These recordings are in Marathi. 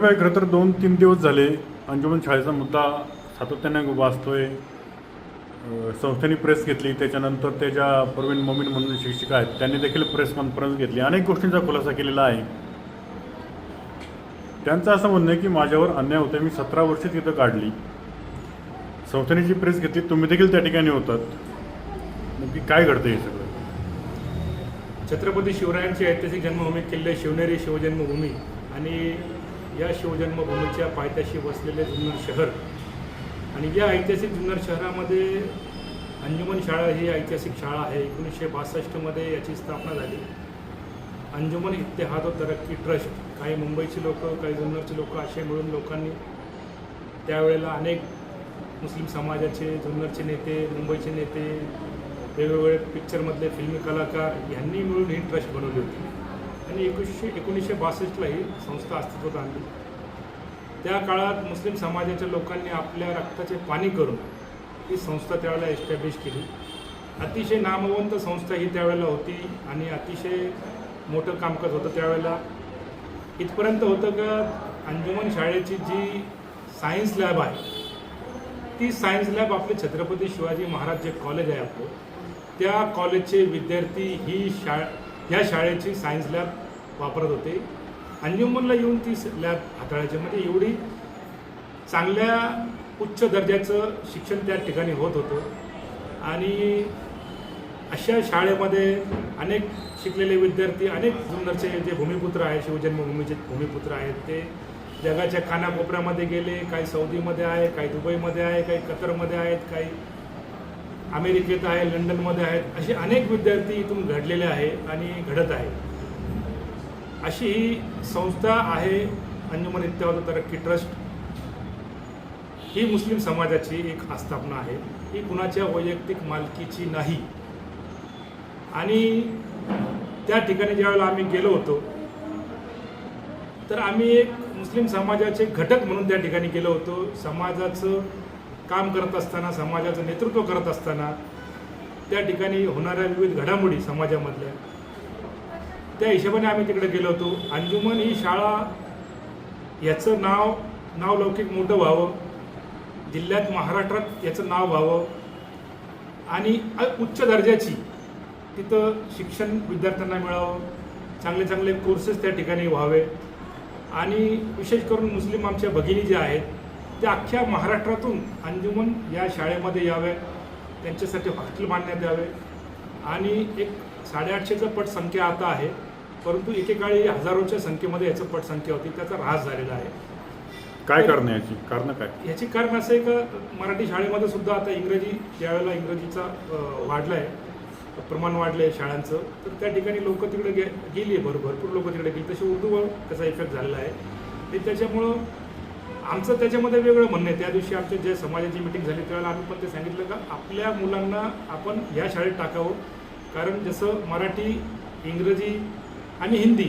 भाई खरं तर दोन तीन दिवस झाले अंजुमन शाळेचा मुद्दा सातत्याने वाचतोय. संस्थेने प्रेस घेतली त्याच्यानंतर त्याच्या प्रवीण मोमीन म्हणून शिक्षिका आहेत त्यांनी देखील प्रेस कॉन्फरन्स घेतली. अनेक गोष्टींचा खुलासा केलेला आहे. त्यांचं असं म्हणणं आहे की माझ्यावर अन्याय होते मी सतरा वर्ष तिथं काढली. संस्थेने जी प्रेस घेतली तुम्ही देखील त्या ठिकाणी होतात. नक्की काय घडतं हे सगळं? छत्रपती शिवरायांची ऐतिहासिक जन्मभूमी किल्ले शिवनेरी शिवजन्मभूमी आणि या शिवजन्मभूमीच्या पायथ्याशी वसलेले जुन्नर शहर. आणि या ऐतिहासिक जुन्नर शहरामध्ये अंजुमन शाळा ही ऐतिहासिक शाळा आहे. एकोणीसशे बासष्टमध्ये याची स्थापना झाली. अंजुमन इतिहाद व तरक्की ट्रस्ट काही मुंबईची लोकं काही जुन्नरची लोक असे मिळून लोकांनी त्यावेळेला अनेक मुस्लिम समाजाचे जुन्नरचे नेते मुंबईचे नेते वेगवेगळे पिक्चरमधले फिल्मी कलाकार यांनी मिळून ही ट्रस्ट बनवली होती. आणि एकोणीसशे एकोणीसशे बासष्टला ही संस्था अस्तित्वात आणली. त्या काळात मुस्लिम समाजाच्या लोकांनी आपल्या रक्ताचे पाणी करून ही संस्था त्यावेळेला एस्टॅब्लिश केली. अतिशय नामवंत संस्था ही त्यावेळेला होती आणि अतिशय मोठं कामकाज होतं त्यावेळेला. इथपर्यंत होतं का अंजुमन शाळेची जी सायन्स लॅब आहे ती सायन्स लॅब आपले छत्रपती शिवाजी महाराज जे कॉलेज आहे आपलं त्या कॉलेजचे विद्यार्थी ही शाळा ह्या शाळेची सायन्स लॅब वापरत होते. अंजुमनला येऊन ती लॅब हाताळायची. म्हणजे एवढी चांगल्या उच्च दर्जाचं शिक्षण त्या ठिकाणी होत होतं. आणि अशा शाळेमध्ये अनेक शिकलेले विद्यार्थी अनेक जुन्नरचे जे भूमिपुत्र आहेत शिवजन्मभूमीचे भूमिपुत्र आहेत ते जगाच्या कानाकोपऱ्यामध्ये गेले काही सौदीमध्ये आहे काही दुबईमध्ये आहे काही कतरमध्ये आहेत काही अमेरिकेत आहे लंडनमध्ये आहेत असे अनेक विद्यार्थी इथून घडलेले आहे आणि घडत आहे. अशी ही संस्था आहे अंजुमन इत्तेहाद तरक्की ट्रस्ट. ही मुस्लिम समाजाची एक आस्थापना आहे. ही कुणाच्या वैयक्तिक मालकीची नाही. आणि त्या ठिकाणी ज्यावेळेला आम्ही गेलो होतो तर आम्ही एक मुस्लिम समाजाचे घटक म्हणून त्या ठिकाणी गेलो होतो. समाजाचं काम करत असताना समाजाचं नेतृत्व करत असताना त्या ठिकाणी होणाऱ्या विविध घडामोडी समाजामधल्या त्या हिशोबाने आम्ही तिकडे गेलो होतो. अंजुमन ही शाळा याचं नाव नावलौकिक मोठं व्हावं. जिल्ह्यात महाराष्ट्रात याचं नाव व्हावं. आणि उच्च दर्जाची तिथं शिक्षण विद्यार्थ्यांना मिळावं. चांगले चांगले कोर्सेस त्या ठिकाणी व्हावे. आणि विशेष करून मुस्लिम आमच्या भगिनी ज्या आहेत त्या अख्ख्या महाराष्ट्रातून अंजुमन या शाळेमध्ये याव्या त्यांच्यासाठी हॉस्टेल बांधण्यात यावे. आणि एक साडेआठशेचं पट संख्या आता आहे परंतु एकेकाळी हजारोच्या संख्येमध्ये याचं पटसंख्या होती त्याचा ऱ्हास झालेला आहे. काय कारण याची? कारण काय? याची कारण असं आहे का मराठी शाळेमध्ये सुद्धा आता इंग्रजी ज्यावेळेला इंग्रजीचा वाढला आहे प्रमाण वाढलं आहे शाळांचं तर त्या ठिकाणी लोक तिकडे गे गेली आहे भर भरपूर लोक तिकडे गेली. तसे उर्दूवर त्याचा इफेक्ट झालेला आहे. आणि त्याच्यामुळं आमचं त्याच्यामध्ये वेगळं म्हणणं आहे. त्या दिवशी आमचे जे समाजाची मिटिंग झाली त्यावेळेला आम्ही पण ते सांगितलं का आपल्या मुलांना आपण ह्या शाळेत टाकावं. कारण जसं मराठी इंग्रजी आणि हिंदी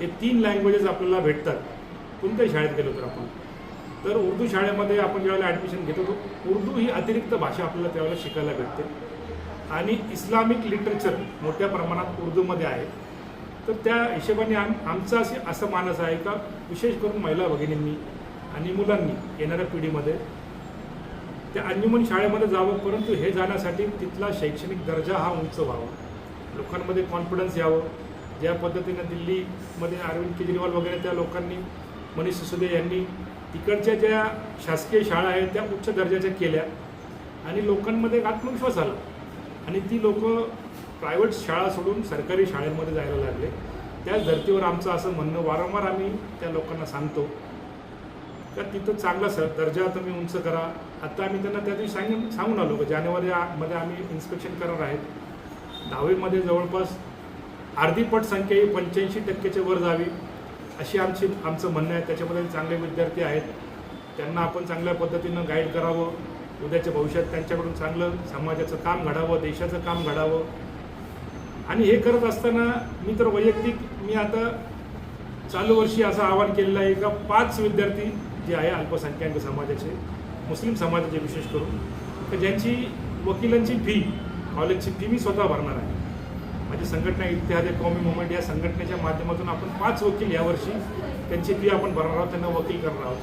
हे तीन लँग्वेजेस आपल्याला भेटतात कोणत्याही शाळेत गेलो तर आपण. तर उर्दू शाळेमध्ये आपण ज्यावेळेला ॲडमिशन घेतो तर उर्दू ही अतिरिक्त भाषा आपल्याला त्यावेळेला शिकायला भेटते. आणि इस्लामिक लिटरेचर मोठ्या प्रमाणात उर्दूमध्ये आहे. तर त्या हिशोबाने आम आमचं असे असं मानस आहे का विशेष करून महिला भगिनींनी आणि मुलांनी येणाऱ्या पिढीमध्ये त्या अंजुमन शाळेमध्ये जावं परंतु हे जाण्यासाठी तिथला शैक्षणिक दर्जा हा उंच व्हावा. लोकांमध्ये कॉन्फिडन्स यावं. ज्या पद्धतीनं दिल्लीमध्ये अरविंद केजरीवाल वगैरे त्या लोकांनी मनीष सिसोदिया यांनी तिकडच्या ज्या शासकीय शाळा आहेत त्या उच्च दर्जाच्या केल्या आणि लोकांमध्ये एक आत्मविश्वास आला. आणि ती लोक प्रायव्हेट शाळा सोडून सरकारी शाळेमध्ये जायला लागले. त्याच धर्तीवर आमचं असं म्हणणं वारंवार आम्ही त्या लोकांना सांगतो. का तिथं चांगला स दर्जा तुम्ही उंच करा. आता आम्ही त्यांना त्या दिवशी सांगून सांगून आलो की जानेवारी आम्ही इन्स्पेक्शन करणार आहेत. दहावीमध्ये जवळपास अर्धी पट संख्या ही पंच्याऐंशी टक्क्याच्या वर जावी अशी आमची आमचं म्हणणं आहे. त्याच्यामध्ये चांगले विद्यार्थी आहेत. त्यांना आपण चांगल्या पद्धतीनं गाईड करावं. उद्याच्या भविष्यात त्यांच्याकडून चांगलं समाजाचं काम घडावं देशाचं काम घडावं. आणि हे करत असताना मी तर वैयक्तिक मी आता चालू वर्षी असं आवाहन केलेलं आहे का पाच विद्यार्थी जे आहे अल्पसंख्याक समाजाचे मुस्लिम समाजाचे विशेष करून. तर ज्यांची वकिलांची फी कॉलेजची फी मी स्वतः भरणार आहे. माझी संघटना इतिहाद कौमी मुवमेंट या संघटनेच्या माध्यमातून आपण पाच वकील यावर्षी त्यांची फी आपण भरणार आहोत त्यांना वकील करणार आहोत.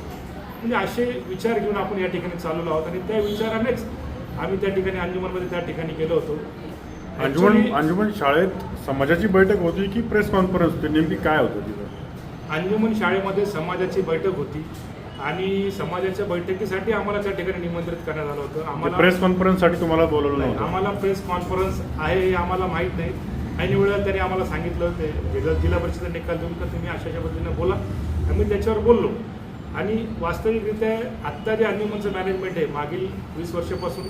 म्हणजे असे विचार घेऊन आपण या ठिकाणी चालवलो आहोत आणि त्या विचारानेच आम्ही त्या ठिकाणी अंजुमनमध्ये त्या ठिकाणी गेलो होतो. अंजुमन अंजुमन शाळेत समाजाची बैठक होती की प्रेस कॉन्फरन्स होती? नेमकी काय होतं तिथं? अंजुमन शाळेमध्ये समाजाची बैठक होती. आणि समाजाच्या बैठकीसाठी आम्हाला त्या ठिकाणी निमंत्रित करण्यात आलं होतं. आम्हाला प्रेस कॉन्फरन्ससाठी तुम्हाला बोलवलं नाही, आम्हाला प्रेस कॉन्फरन्स आहे हे आम्हाला माहीत नाही. ऐन वेळेला त्यांनी आम्हाला सांगितलं ते जिल्हा जिल्हा परिषद निकाल देऊन का तुम्ही अशा अशा पद्धतीनं बोला? आम्ही त्याच्यावर बोललो. आणि वास्तविकरित्या आत्ता जे अंजुमनचं मॅनेजमेंट आहे मागील वीस वर्षापासून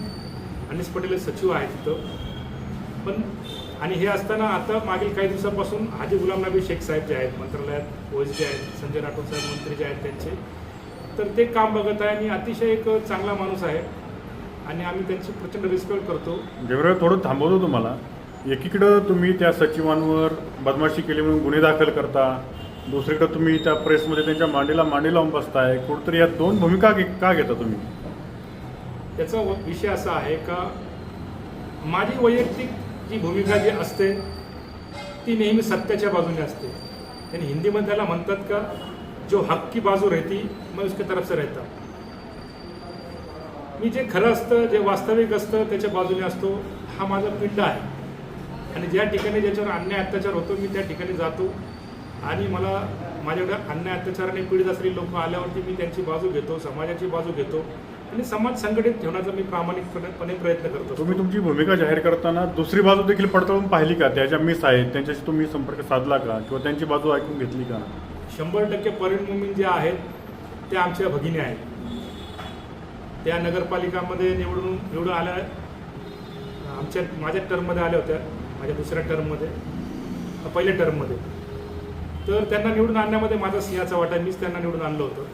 अनिस पटेल हे सचिव आहेत तिथं. पण आणि हे असताना आता मागील काही दिवसापासून हाजी गुलाम नबी शेख साहेब जे आहेत मंत्रालयात ओएस जे आहेत संजय राठोड साहेब मंत्री जे आहेत त्यांचे तर ते काम बघत आहे आणि अतिशय एक चांगला माणूस आहे. आणि आम्ही त्यांची प्रचंड रिस्पेक्ट करतो. जेवढं थोडं थांबवतो तुम्हाला. एकीकडं तुम्ही त्या सचिवांवर बदमाशी केली म्हणून गुन्हे दाखल करता. दुसरीकडं तुम्ही त्या प्रेसमध्ये त्यांच्या मांडीला मांडी लावून बसताय. कुठंतरी या दोन भूमिका का घेता तुम्ही? त्याचा विषय असा आहे का माझी वैयक्तिक जी भूमिका जी असते ती नेहमी सत्याच्या बाजूने असते. आणि हिंदीमध्ये त्याला म्हणतात का जो हक की बाजू रहती मैं उसके तरफ से रहता। मी जे खरं असतं जे वास्तविक असतं त्याच्या बाजूने असतो हा माझा पिंड आहे. आणि ज्या ठिकाणी ज्याच्यावर अन्याय अत्याचार होतो मी त्या ठिकाणी जातो. आणि मला माझ्याकडे अन्याय अत्याचाराने पीडित असलेली लोक आल्यावरती मी त्यांची बाजू घेतो समाजाची बाजू घेतो. आणि समाज संघटित ठेवण्याचा मी प्रामाणिकपणे प्रयत्न करतो तुम्ही तुमची भूमिका जाहीर करताना दुसरी बाजू देखील पडताळून पाहिली का? त्या ज्या मिस आहेत त्यांच्याशी तुम्ही संपर्क साधला का? किंवा त्यांची बाजू ऐकून घेतली का? शंभर टक्के परिणमुमीन जे आहेत त्या आमच्या भगिनी आहेत. त्या नगरपालिकामध्ये निवडून निवडून आल्या आमच्या माझ्या टर्ममध्ये आल्या होत्या माझ्या दुसऱ्या टर्ममध्ये पहिल्या टर्ममध्ये. तर त्यांना निवडून आणण्यामध्ये माझा सिंहाचा वाटा आहे. मीच त्यांना निवडून आणलं होतं.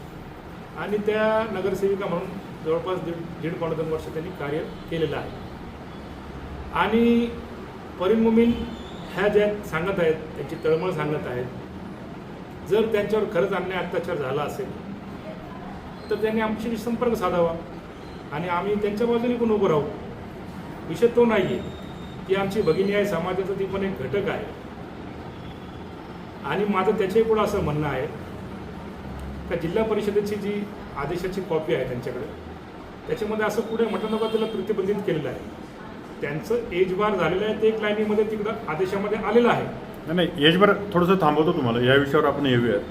आणि त्या नगरसेविका म्हणून जवळपास दीड दीड पावणे दोन वर्ष त्यांनी कार्य केलेलं आहे. आणि परिणमुमीन ह्या ज्या सांगत आहेत त्यांची तळमळ सांगत आहेत जर त्यांच्यावर खरंच अन्याय अत्याचार झाला असेल तर त्यांनी आमच्याशी संपर्क साधावा. आणि आम्ही त्यांच्या बाजूने पण उभं राहू. विषय तो नाही आहे ती आमची भगिनी आहे समाजाचा ती पण एक घटक आहे. आणि माझं त्याच्याही पुढं असं म्हणणं आहे का जिल्हा परिषदेची जी आदेशाची कॉपी आहे त्यांच्याकडे त्याच्यामध्ये असं पुढे म्हटलं नका त्याला प्रतिबंधित केलेलं आहे. त्यांचं एज बार झालेलं आहे ते एक लाईनीमध्ये तिकडं आदेशामध्ये आलेलं आहे. नाही नाही एजभर थोडंसं थांबवतो तुम्हाला. या विषयावर आपण येऊयात.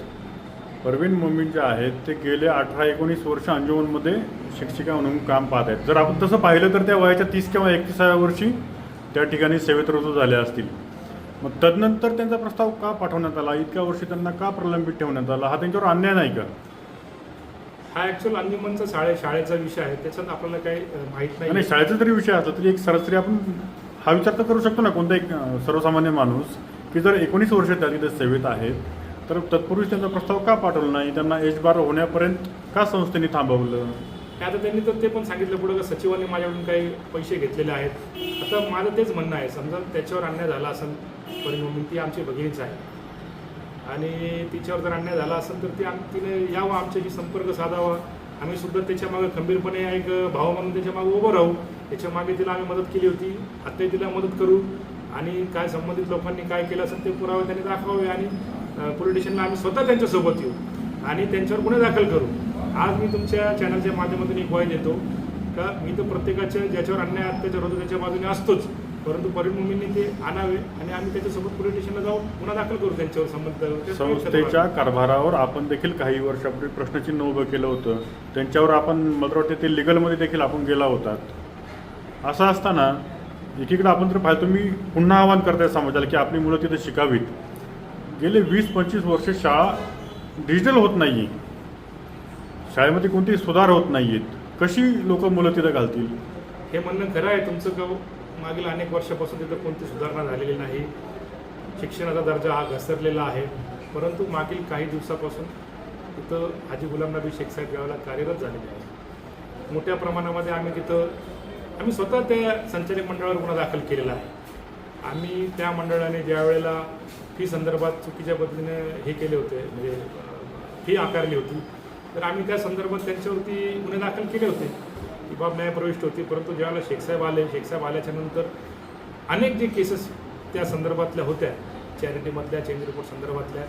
परवीन मोमीन जे आहेत ते गेले अठरा एकोणीस वर्ष अंजुमनमध्ये शिक्षिका म्हणून काम पाहत आहेत. जर आपण तसं पाहिलं तर त्या वयाच्या तीस किंवा एकतीसाव्या वर्षी त्या ठिकाणी सेवेत रुजू झाल्या असतील. मग तदनंतर त्यांचा प्रस्ताव का पाठवण्यात आला? इतक्या वर्षी त्यांना का प्रलंबित ठेवण्यात आला? हा त्यांच्यावर अन्याय नाही का? हा ॲक्च्युअल अंजुमनचा शाळे शाळेचा विषय आहे. त्याच्यात आपल्याला काही माहीत नाही. शाळेचा जरी विषय असला तरी एक सरासरी आपण हा विचार तर करू शकतो ना कोणता एक सर्वसामान्य माणूस. की जर एकोणीस वर्ष त्या तिथे सेवेत आहेत तर तत्पूर्वी त्यांचा प्रस्ताव का पाठवला नाही? त्यांना एज बार होण्यापर्यंत का संस्थेने थांबवलं? आता त्यांनी तर ते पण सांगितलं पुढं का सचिवांनी माझ्याकडून काही पैसे घेतलेले आहेत. आता माझं तेच म्हणणं आहे. समजा त्याच्यावर अन्याय झाला असेल परिणाम ती आमची भगिनीच आहे. आणि तिच्यावर जर अन्याय झाला असेल तर ती आम तिने यावं आमच्याशी संपर्क साधावा. आम्ही सुद्धा त्याच्यामागे खंबीरपणे एक भाव म्हणून त्याच्यामागे उभं राहू. त्याच्यामागे तिला आम्ही मदत केली होती. आत्ताही तिला मदत करू. आणि काय संबंधित लोकांनी काय केलं असेल ते पुरावे त्यांनी दाखवावे आणि पोलीस स्टेशनला आम्ही स्वतः त्यांच्यासोबत येऊ आणि त्यांच्यावर गुन्हे दाखल करू. आज मी तुमच्या चॅनलच्या माध्यमातून एक ग्वाही देतो का मी तर प्रत्येकाच्या ज्याच्यावर अन्याय अत्याचार होतो त्याच्या बाजूने असतोच. परंतु परिणमींनी ते आणावे आणि आम्ही त्याच्यासोबत पोलीस स्टेशनला जाऊन गुन्हा दाखल करू त्यांच्यावर संबंधित संस्थेच्या कारभारावर आपण देखील काही वर्षापूर्वी प्रश्नचिन्ह उभं केलं होतं. त्यांच्यावर आपण मला वाटतं ते लिगलमध्ये देखील आपण गेला होतात. असं असताना एकीकडे आपण जर पाहिलं तुम्ही पुन्हा आवाहन करताय समाजाला की आपली मुलं तिथे शिकावीत. गेले वीस पंचवीस वर्ष शाळा डिजिटल होत नाही आहे शाळेमध्ये कोणतेही सुधार होत नाही आहेत कशी लोक मुलं तिथं घालतील? हे म्हणणं खरं आहे तुमचं का हो? मागील अनेक वर्षापासून तिथं कोणती सुधारणा झालेली नाही. शिक्षणाचा दर्जा हा घसरलेला आहे. परंतु मागील काही दिवसापासून तिथं हाजी गुलाम नबी शेख साहेब गावाला कार्यरत झालेले आहे मोठ्या प्रमाणामध्ये आम्ही तिथं आम्ही स्वतः त्या संचालक मंडळावर गुन्हा दाखल केलेला आहे. आम्ही त्या मंडळाने ज्या वेळेला फी संदर्भात चुकीच्या पद्धतीने हे केले होते म्हणजे फी आकारली होती तर आम्ही त्या संदर्भात त्यांच्यावरती गुन्हे दाखल केले होते. की बाब न्यायप्रविष्ट होती परंतु ज्यावेळेला शेखसाहेब आले शेखसाहेब आल्याच्यानंतर अनेक जे केसेस त्या संदर्भातल्या होत्या चॅरिटीमधल्या चेंज रिपोर्ट संदर्भातल्या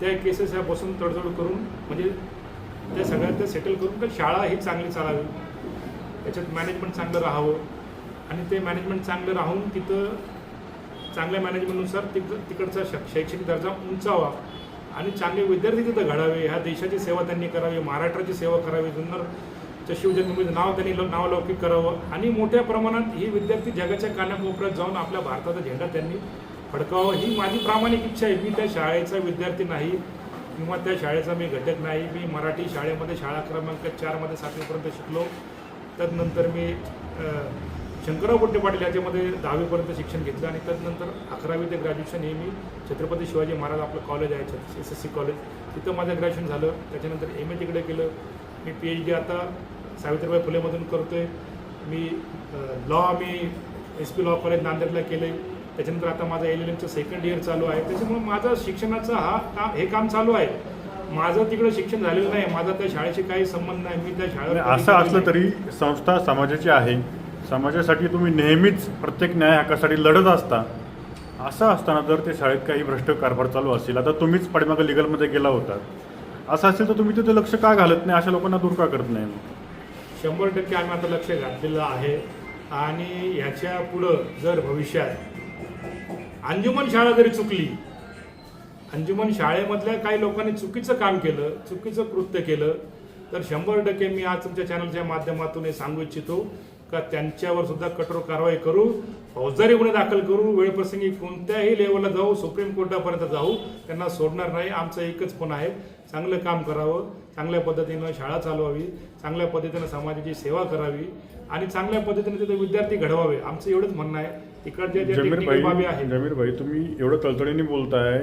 त्या केसेस ह्या बसून तडजोड करून म्हणजे त्या सगळ्या त्या सेटल करून तर शाळा ही चांगली चालावी. त्याच्यात मॅनेजमेंट चांगलं राहावं. आणि ते मॅनेजमेंट चांगलं राहून तिथं चांगल्या मॅनेजमेंटनुसार तिक तिकडचा शैक्षणिक दर्जा उंचावा. आणि चांगले विद्यार्थी तिथं घडावे. ह्या देशाची सेवा त्यांनी करावी. महाराष्ट्राची सेवा करावी. जुन्नरच्या शिवजन्मभूमीचं नाव त्यांनी ल- नावलौकिक करावं. आणि मोठ्या प्रमाणात ही विद्यार्थी जगाच्या कानाकोपऱ्यात जाऊन आपल्या भारताचा झेंडा त्यांनी फडकावं ही माझी प्रामाणिक इच्छा आहे. मी त्या शाळेचा विद्यार्थी नाही. किंवा त्या शाळेचा मी घटक नाही. मी मराठी शाळेमध्ये शाळा क्रमांक चारमध्ये सातवीपर्यंत शिकलो. त्यानंतर मी शंकरराव गुड्डे पाटील याच्यामध्ये दहावीपर्यंत शिक्षण घेतलं आणि त्यानंतर अकरावी ते ग्रॅज्युएशन हे मी छत्रपती शिवाजी महाराज आपलं कॉलेज आहे एस एस सी कॉलेज तिथं माझं ग्रॅज्युएशन झालं. त्याच्यानंतर एम ए तिकडे केलं. मी पी एच डी आता सावित्रीबाई फुलेमधून करतो आहे मी लॉ मी एस पी लॉ कॉलेज नांदेडला केलं आहे त्याच्यानंतर आता माझं एल एल एमचं सेकंड इयर चालू आहे. त्याच्यामुळे माझं शिक्षणाचं हा काम हे काम चालू आहे. माझं तिकडं शिक्षण झालेलं नाही माझा त्या शाळेशी काही संबंध नाही मी त्या शाळेत असं असलं तरी संस्था समाजाची आहे. समाजासाठी तुम्ही नेहमीच प्रत्येक न्याय हक्कासाठी लढत असता. असं असताना जर ते शाळेत काही भ्रष्ट कारभार चालू असेल आता तुम्हीच पाठीमागं लिगलमध्ये गेला होता. असं असेल तर तुम्ही तिथे लक्ष का घालत नाही? अशा लोकांना दूर का करत नाही? शंभर टक्के आम्ही आता लक्ष घातलेलं आहे. आणि ह्याच्या पुढं जर भविष्यात अंजुमन शाळा जरी चुकली अंजुमन शाळेमधल्या काही लोकांनी चुकीचं काम केलं चुकीचं कृत्य केलं तर शंभर टक्के मी आज तुमच्या चॅनलच्या माध्यमातून हे सांगू इच्छितो का त्यांच्यावर सुद्धा कठोर कारवाई करू फौजदारी गुन्हे दाखल करू वेळप्रसंगी कोणत्याही लेवलला जाऊ सुप्रीम कोर्टापर्यंत जाऊ त्यांना सोडणार नाही आमचं एकच पण आहे चांगलं काम करावं चांगल्या पद्धतीनं शाळा चालवावी चांगल्या पद्धतीनं समाजाची सेवा करावी आणि चांगल्या पद्धतीने तिथे विद्यार्थी घडवावे आमचं एवढंच म्हणणं आहे. तिकडच्या ज्या बाबी आहेत. जमीर भाई तुम्ही एवढं तळतळीने बोलताय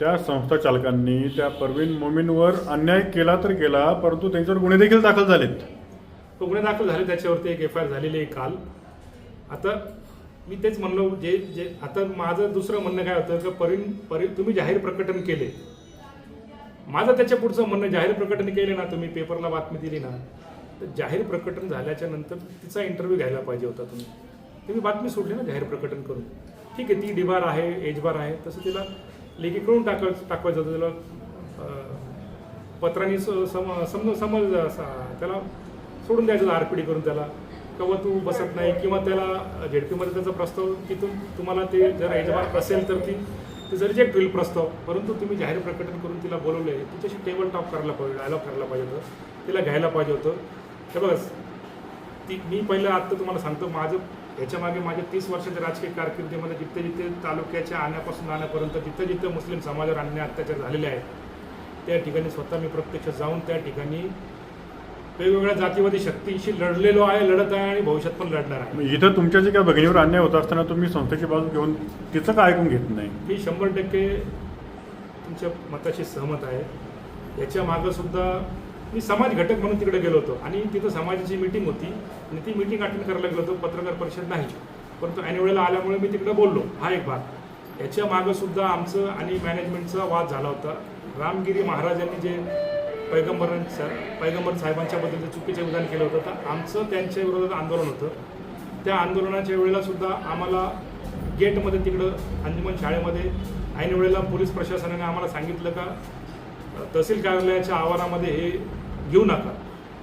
त्या संस्था चालकांनी त्या परवीन मोमीनवर अन्याय केला तर केला परंतु त्यांच्यावर गुन्हे देखील दाखल झालेत. तो गुन्हे दाखल झाले त्याच्यावरती एक एफ आय आर झालेली आहे काल. आता मी तेच म्हणलो जे जे आता माझं दुसरं म्हणणं काय होतं की परि परि तुम्ही जाहीर प्रकटन केले. माझं त्याच्या पुढचं म्हणणं जाहीर प्रकटन केले ना तुम्ही पेपरला बातमी दिली ना तर जाहीर प्रकटन झाल्याच्यानंतर तिचा इंटरव्ह्यू घ्यायला पाहिजे होता तुम्ही. तुम्ही बातमी सोडली ना जाहीर प्रकटन करून. ठीक आहे ती डिबार आहे एजबार आहे तसं तिला लेखी करून टाक टाकवायचं होतं त्याला पत्राने पत्रांनी स- सम समज समज असा- त्याला सोडून द्यायचं आरपीडी करून त्याला. किंवा तू बसत नाही किंवा त्याला झेडपीमध्ये त्याचा प्रस्ताव तिथून तुम्हाला ते जर एजबार असेल तर ती तिचं रिजेक्ट होईल प्रस्ताव परंतु तुम्ही जाहीर प्रकटन करून तिला बोलवले तिच्याशी टेबल टॉप करायला पाहिजे डायलॉग करायला पाहिजे होतं. तिला घ्यायला पाहिजे होतं. हे बघा ती मी पहिलं आत्ता तुम्हाला सांगतो माझं ह्याच्या मागे माझ्या तीस वर्षाच्या राजकीय कारकिर्दीमध्ये जिथे जिथे तालुक्याच्या आणण्यापासून आणण्यापर्यंत जिथं जिथं मुस्लिम समाजावर अन्याय अत्याचार झालेले आहेत त्या ठिकाणी स्वतः मी प्रत्यक्ष जाऊन त्या ठिकाणी वेगवेगळ्या जातीवादी शक्तींशी लढलेलो आहे लढत आहे आणि भविष्यात पण लढणार आहे. इथं तुमच्या जे काही भगिनीवर अन्याय होत असताना तुम्ही संस्थेची बाजू घेऊन तिचं काय ऐकून घेत नाही? मी शंभर टक्के तुमच्या मताशी सहमत आहे. याच्या मागं सुद्धा मी समाज घटक म्हणून तिकडे गेलो होतो. आणि तिथं समाजाची मीटिंग होती. आणि ती मीटिंग अटेंड करायला गेलो होतो. पत्रकार परिषद नाही. परंतु ऐनवेळेला आल्यामुळे मी तिकडे बोललो. हा एक भाग. याच्या मागंसुद्धा आमचं आणि मॅनेजमेंटचा वाद झाला होता. रामगिरी महाराजांनी जे पैगंबरांच्या पैगंबर साहेबांच्या बद्दल जे चुकीचे विधान केलं होतं तर आमचं त्यांच्या विरोधात आंदोलन होतं. त्या आंदोलनाच्या वेळेला सुद्धा आम्हाला गेटमध्ये तिकडं अंजुमन शाळेमध्ये ऐनवेळेला पोलीस प्रशासनाने आम्हाला सांगितलं का तहसील कार्यालयाच्या आवारामध्ये हे घेऊ नका.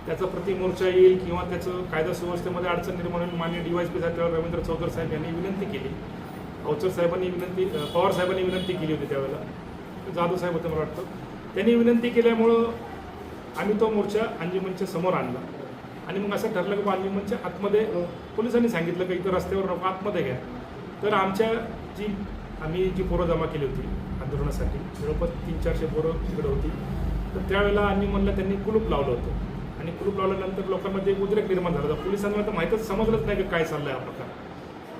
त्याचा प्रतिमोर्चा येईल किंवा त्याचं कायदा सुव्यवस्थेमध्ये अडचण निर्माण होईल मान्य डी वाय पी साहेब रवींद्र चौधर साहेब यांनी विनंती केली. अवचर साहेबांनी विनंती पवार साहेबांनी विनंती केली होती त्यावेळेला. जाधव साहेब होते मला वाटतं. त्यांनी विनंती केल्यामुळं आम्ही तो मोर्चा अंजुमनच्या समोर आणला. आणि मग असं ठरलं की अंजुमनच्या आतमध्ये पोलिसांनी सांगितलं की इथं रस्त्यावर नको आतमध्ये घ्या. तर आमच्या जी आम्ही जी पोरं जमा केली होती आंदोलनासाठी जवळपास तीन चारशे पोरं तिकडे होती. तर त्यावेळेला आम्ही म्हणलं त्यांनी कुलूप लावलं होतं. आणि कुलूप लावल्यानंतर लोकांमध्ये एक उद्रेक निर्माण झाला होता. पोलिसांना तर माहीतच समजलंच नाही की काय चाललंय हा प्रकार.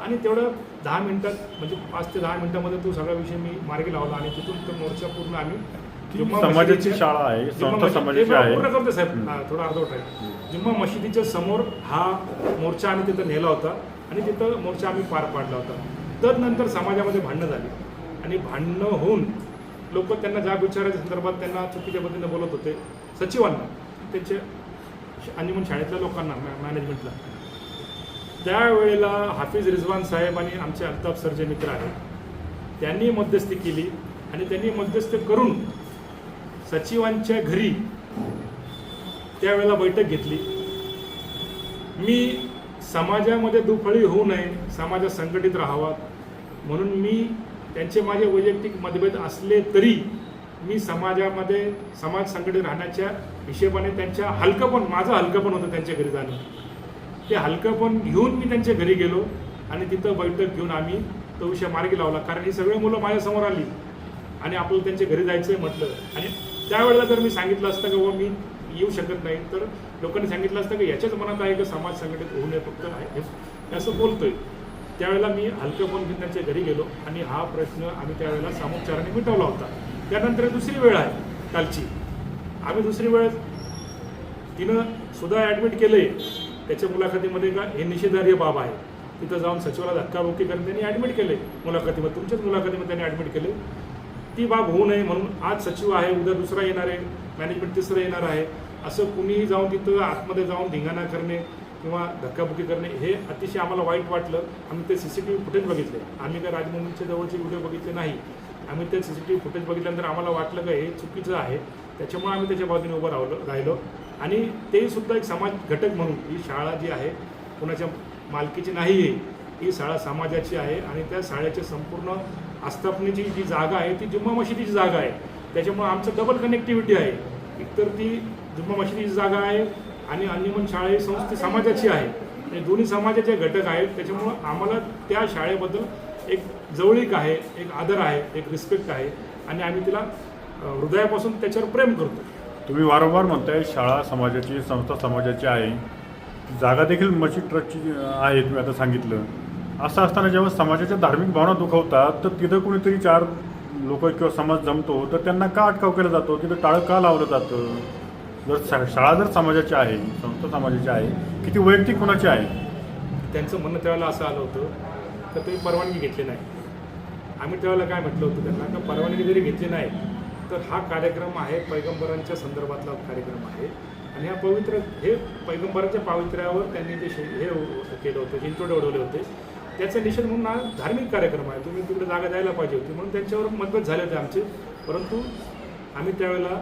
आणि तेवढं दहा मिनिटात म्हणजे पाच ते दहा मिनिटामध्ये तो सगळा विषय मी मार्गी लावला आणि तिथून तो मोर्चा पूर्ण आम्ही समाजाची शाळा आहे, आहे. पूर्ण करते साहेब. थोडा अर्धवट आहे. जुम्मा मशिदीच्या समोर हा मोर्चा आम्ही तिथं नेला होता आणि तिथं मोर्चा आम्ही पार पाडला होता. तदनंतर समाजामध्ये भांडणं झाली. आणि भांडणं होऊन लोक त्यांना जाब विचारायच्या संदर्भात त्यांना चुकीच्या पद्धतीने बोलत होते. सचिवांना त्यांचे अंजुमन शाळेतल्या लोकांना मॅनेजमेंटला त्यावेळेला हाफिज रिजवान साहेब आणि आमचे अल्ताफ सर जे मित्र आहेत. त्यांनी मध्यस्थी केली आणि त्यांनी मध्यस्थी करून सचिवांच्या घरी त्यावेळेला बैठक घेतली. मी समाजामध्ये दुफळी होऊ नये समाजात संघटित राहावा म्हणून मी त्यांचे माझे वैयक्तिक मतभेद असले तरी मी समाजामध्ये समाज संघटित राहण्याच्या हिशेबाने त्यांच्या हलकंपण माझं हलकंपण होतं त्यांच्या घरी जाणं. ते हलकंपण घेऊन मी त्यांच्या घरी गेलो आणि तिथं बैठक घेऊन आम्ही तो विषय मार्गी लावला. कारण ही सगळी मुलं माझ्यासमोर आली आणि आपल्याला त्यांच्या घरी जायचं आहे म्हटलं. आणि त्यावेळेला जर मी सांगितलं असतं की बाबा मी येऊ शकत नाही तर लोकांनी सांगितलं असतं की याच्याच मनात आहे की समाज संघटित होऊ नये फक्त. आहे असं बोलतोय. त्यावेळेला मी हलकं पण घरी गेलो आणि हा प्रश्न आम्ही त्यावेळेला सामोपचाराने मिटवला होता. त्यानंतर दुसरी वेळ आहे कालची. आम्ही दुसरी वेळ तिनं सुद्धा ॲडमिट केलंय. त्याच्या मुलाखतीमध्ये का हे निषेधार्य बाब आहे. तिथं जाऊन सचिवाला धक्काबुक्की करून त्यांनी ॲडमिट केले मुलाखतीमध्ये तुमच्याच मुलाखतीमध्ये त्यांनी ॲडमिट केले ती बाब होऊ नये म्हणून आज सचिव आहे उद्या दुसरा येणार आहे मॅनेजमेंट तिसरं येणार आहे. असं कुणीही जाऊन तिथं आतमध्ये जाऊन धिंगाणा करणे किंवा धक्काबुक्की करणे हे अतिशय आम्हाला वाईट वाटलं. आम्ही ते C C T V footage बघितले. आम्ही काय राजमुंडीच्या जवळचे व्हिडिओ बघितले नाही. आम्ही ते C C T V footage बघितल्यानंतर आम्हाला वाटलं का हे चुकीचं आहे. त्याच्यामुळे आम्ही त्याच्या बाजूने उभं राहिलो राहिलो. आणि ते सुद्धा एक समाज घटक म्हणून ही शाळा जी आहे कोणाच्या मालकीची नाही आहे ही शाळा समाजाची आहे आणि त्या शाळेच्या संपूर्ण आस्थापनेची जी जागा आहे ती जुम्मा मशिदीची जागा आहे. त्याच्यामुळे आमचं डबल कनेक्टिव्हिटी आहे. एकतर ती जुम्मा मशिदीची जागा आहे आणि अंजुमन शाळा ही संस्थे समाजाची आहे. आणि दोन्ही समाजाचे घटक आहेत त्याच्यामुळं आम्हाला त्या शाळेबद्दल एक जवळीक आहे एक आदर आहे एक रिस्पेक्ट आहे. आणि आम्ही तिला हृदयापासून त्याच्यावर प्रेम करतो. तुम्ही वारंवार म्हणताय शाळा समाजाची संस्था समाजाची आहे. जागा देखील मशीद ट्रस्टची आहे तुम्ही आता सांगितलं. असं असताना जेव्हा समाजाच्या धार्मिक भावना दुखवतात तर तिथं कुणीतरी चार लोक किंवा समाज जमतो तर त्यांना का अटकाव केला जातो? तिथं टाळं का लावलं जातं? जर शाळा जर समाजाची आहे संस्था समाजाची आहे किती वैयक्तिक कोणाची आहे? त्यांचं म्हणणं त्यावेळेला असं आलं होतं तर तुम्ही परवानगी घेतली नाही. आम्ही त्यावेळेला काय म्हटलं होतं त्यांना का परवानगी जरी घेतली नाही तर हा कार्यक्रम आहे पैगंबरांच्या संदर्भातला कार्यक्रम आहे. आणि हा पवित्र हे पैगंबराच्या पावित्र्यावर त्यांनी जे शे- हे केलं होतं जिंतोडे उडवले होते त्याचा निषेध म्हणून हा धार्मिक कार्यक्रम आहे. तुम्ही तिकडे जागा द्यायला पाहिजे होती म्हणून त्यांच्यावर मतभेद झाले होते आमचे. परंतु आम्ही त्यावेळेला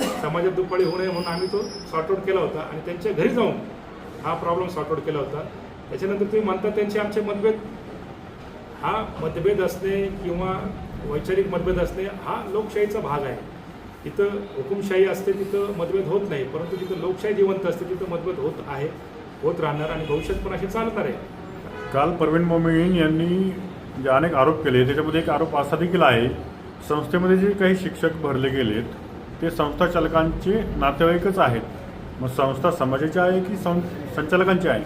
समाजात दुपाळी होऊ नये म्हणून आम्ही तो सॉर्टआउट केला होता आणि त्यांच्या घरी जाऊन हा प्रॉब्लेम सॉर्टआऊट केला होता. त्याच्यानंतर तुम्ही म्हणता त्यांचे आमचे मतभेद हा मतभेद असणे किंवा वैचारिक मतभेद असणे हा लोकशाहीचा भाग आहे. तिथं हुकुमशाही असते तिथं मतभेद होत नाही परंतु तिथं लोकशाही जिवंत असते तिथं मतभेद होत आहे होत राहणार आणि भविष्यात पण असे चालणार आहे. काल प्रवीण मोमीन यांनी जे अनेक आरोप केले त्याच्यामध्ये एक आरोप असा देखील आहे संस्थेमध्ये जे काही शिक्षक भरले गेलेत ते संस्था चालकांचे नातेवाईकच आहेत. मग संस्था समाजाची आहे की सं संचालकांची आहे?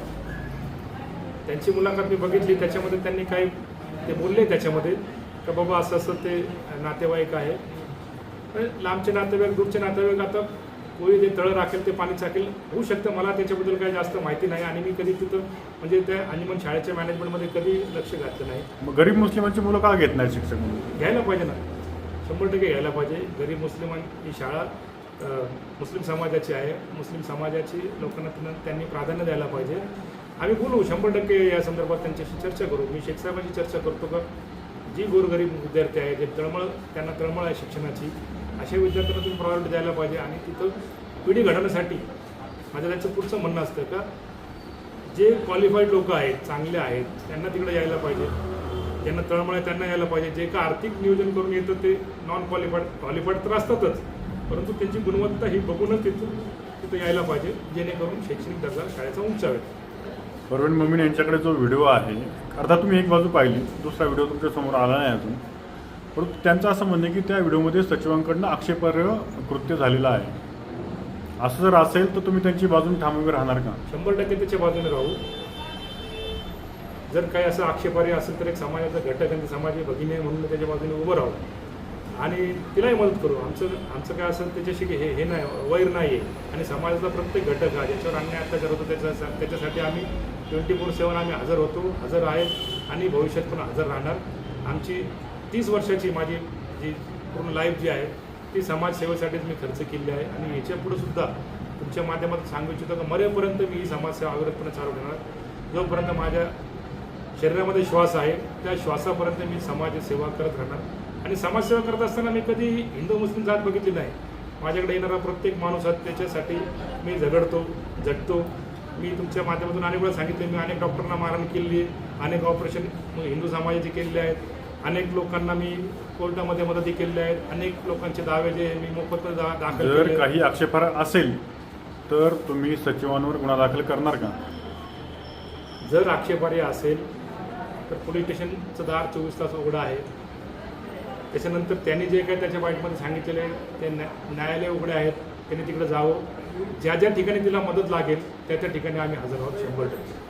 त्यांची मुलाखत मी बघितली. त्याच्यामध्ये त्यांनी काही ते बोलले त्याच्यामध्ये का बाबा असं असं ते नातेवाईक आहे. लांबचे नातेवाईक दूरचे नातेवाईक आता कोणी जे तळं राखेल ते पाणी चाकेल होऊ शकतं. मला त्याच्याबद्दल काही जास्त माहिती नाही आणि मी कधी तिथं म्हणजे त्या अंजुमन शाळेच्या मॅनेजमेंटमध्ये कधी लक्ष घातलं नाही. मग गरीब मुस्लिमांची मुलं का घेत नाही शिक्षक म्हणून? घ्यायला पाहिजे ना. शंभर टक्के घ्यायला पाहिजे. गरीब मुस्लिमां ही शाळा मुस्लिम समाजाची आहे. मुस्लिम समाजाची लोकांना त्यांना त्यांनी प्राधान्य द्यायला पाहिजे. आम्ही बोलू शंभर टक्के या संदर्भात त्यांच्याशी चर्चा करू. मी शेख साहेबांची चर्चा करतो का? जी गोरगरीब विद्यार्थी आहे जे तळमळ त्यांना तळमळ आहे शिक्षणाची अशा विद्यार्थ्यांना तुम्ही प्रायोरिटी द्यायला पाहिजे. आणि तिथं पिढी घडवण्यासाठी माझं त्यांचं पुढचं म्हणणं असतं का? जे क्वालिफाईड लोक आहेत चांगले आहेत त्यांना तिकडे यायला पाहिजे. ज्यांना तळमळ आहे त्यांना यायला पाहिजे. जे का आर्थिक नियोजन करून येतं ते नॉन क्वालिफाईड क्वालिफाईड तर असतातच. परंतु त्यांची गुणवत्ता ही बघूनच तिथं तिथं यायला पाहिजे जेणेकरून शैक्षणिक दर्जा शाळेचा उंचावेल परवीन मोमीन यांच्याकडे जो व्हिडिओ आहे अर्थात तुम्ही एक बाजू पाहिली दुसरा व्हिडिओ तुमच्यासमोर आला नाही अजून. परंतु त्यांचं असं म्हणणं आहे की त्या व्हिडिओमध्ये सचिवांकडनं आक्षेपार्ह कृत्य झालेलं आहे. असं जर असेल तर तुम्ही त्यांची बाजून उभे राहणार का? शंभर टक्के त्याच्या बाजूने राहू. जर काही असं आक्षेपार्ह असेल तर एक समाजाचा घटक आणि समाज भगिनी म्हणून त्याच्या बाजूने उभं राहू. आणि तिलाही मदत करू. आमचं आमचं काय असेल त्याच्याशी हे हे नाही वैर नाही आहे आणि समाजाचा प्रत्येक घटक हा ज्याच्यावर अन्याय अत्याचार होतो त्याच्या त्याच्यासाठी आम्ही ट्वेंटी फोर सेवन आम्ही हजर होतो हजर आहेत आणि भविष्यात पण हजर राहणार. आमची तीस वर्षाची माझी जी पूर्ण लाईफ जी आहे ती समाजसेवेसाठीच मी खर्च केली आहे. आणि याच्यापुढे सुद्धा तुमच्या माध्यमातून सांगू इच्छितो की मरेपर्यंत मी ही समाजसेवा अविरतपणे चालू ठेवणार. जोपर्यंत माझ्या शरीरामध्ये श्वास आहे त्या श्वासापर्यंत मी समाजसेवा करत राहणार. आणि समाजसेवा करत असताना मी कधी हिंदू मुस्लिम जात बघितली नाही. माझ्याकडे येणारा प्रत्येक माणूस आहे त्याच्यासाठी मी झगडतो झटतो मी तुमच्या माध्यमातून अनेक वेळा सांगितले मी अनेक डॉक्टरांना मारहाण केली आहे अनेक ऑपरेशन हिंदू समाजाचे केलेले आहेत. अनेक लोकांना मी कोर्टामध्ये मदती केलेल्या आहेत. अनेक लोकांचे दावे जे मी मोफत दा दाखल जर काही आक्षेपार्ह असेल तर तुम्ही सचिवांवर गुन्हा दाखल करणार का? जर आक्षेपार्ह असेल तर पोलीस स्टेशनचं दार चोवीस तास उघडं आहे. त्याच्यानंतर त्यांनी जे काही त्याच्या बाईटमध्ये सांगितलेले ते न्या न्यायालय उघडे आहेत त्यांनी तिकडे जावं. ज्या ज्या ठिकाणी तिला मदत लागेल त्या त्या ठिकाणी आम्ही हजर आहोत शंभर टक्के.